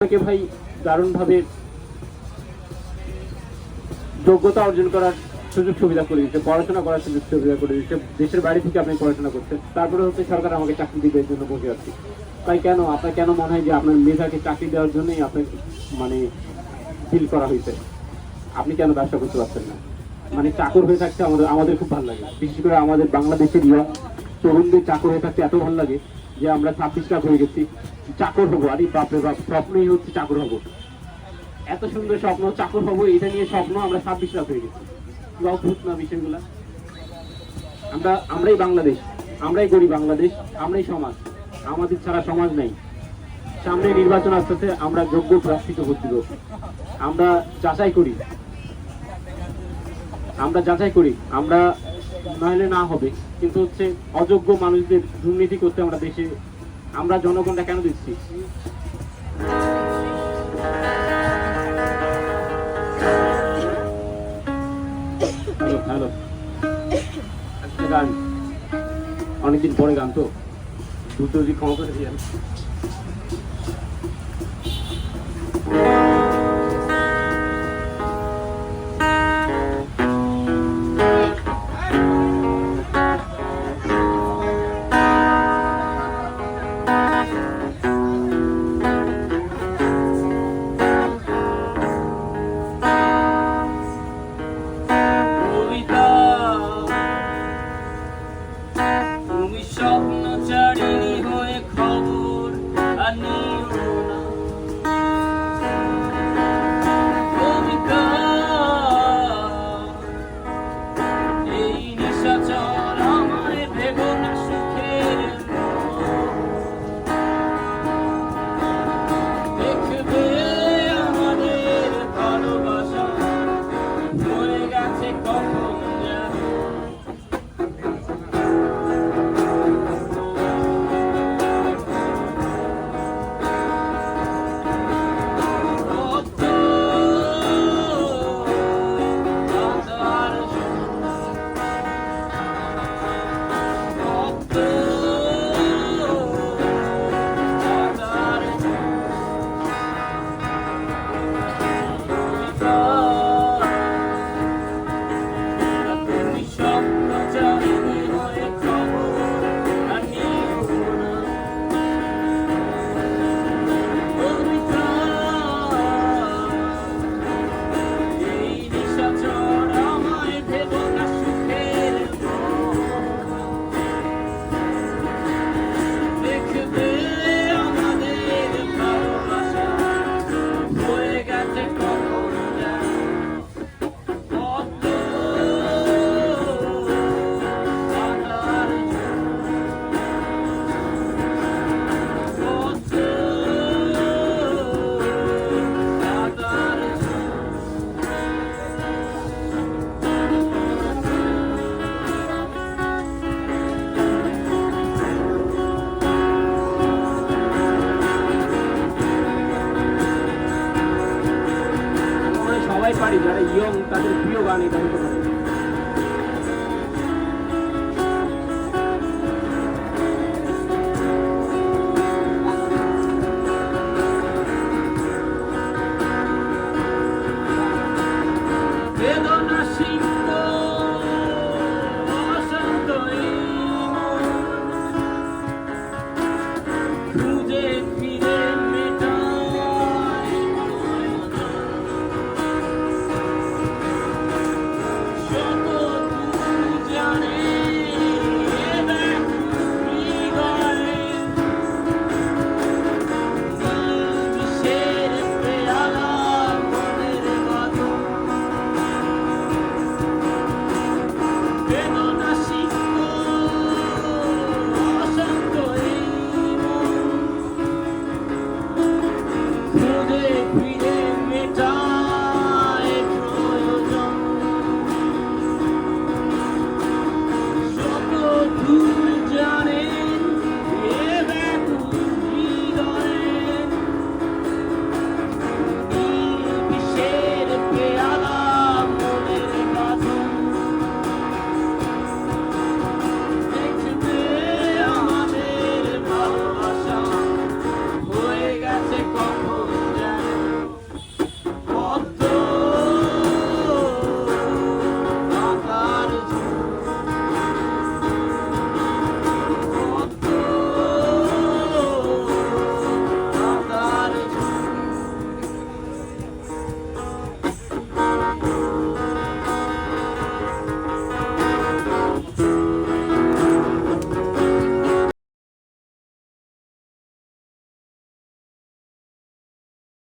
আপনাকে ভাই দারুণভাবে যোগ্যতা অর্জন করার সুযোগ সুবিধা করে দিচ্ছে পড়াশোনা করার সুযোগ সুবিধা করে দিচ্ছে দেশের বাড়ি থেকে আপনি পড়াশোনা করছেন, তারপরে হচ্ছে সরকার আমাকে চাকরি দিবে জন্য বসে আছি। তাই কেন, আপনার কেন মনে হয় যে আপনার মেধাকে চাকরি দেওয়ার জন্যই আপনার মানে ফিল করা হয়েছে? আপনি কেন ব্যবসা করতে পারছেন না? মানে চাকর হয়ে থাকতে আমাদের আমাদের খুব ভালো লাগে। বিশেষ করে আমাদের বাংলাদেশের ইয়ং তরুণদের চাকর হয়ে থাকতে এত ভালো লাগে যে আমরা ছাব্বিশ লাখ হয়ে গেছি। চাকর হব আরে বাপরে বাপ, স্বপ্নই হচ্ছে চাকর হব। এত সুন্দর স্বপ্ন, চাকর হব, এটা নিয়ে স্বপ্ন, আমরা ছাব্বিশ লাখ হয়ে গেছি। অদ্ভুত না বিষয়গুলা। আমরা, আমরাই বাংলাদেশ, আমরাই গড়ি বাংলাদেশ, আমরাই সমাজ। আমাদের ছাড়া সমাজ নেই। সামনে নির্বাচন আসতেছে, আমরা যোগ্য প্রার্থিত করতে দেবো। আমরা যাচাই করি। আমরা যাচাই করি। আমরা নাহলে না হবে, কিন্তু হচ্ছে অযোগ্য মানুষদের দুর্নীতি করতে আমরা দেশে আমরা জনগণটা কেন দিচ্ছি? হ্যালো। অনেকদিন পরে গান তো। দুটো যদি ক্ষমা গেছে আমরা সবাই পারি যারা ইয়ং তাদের প্রিয় গান এটা হতে পারে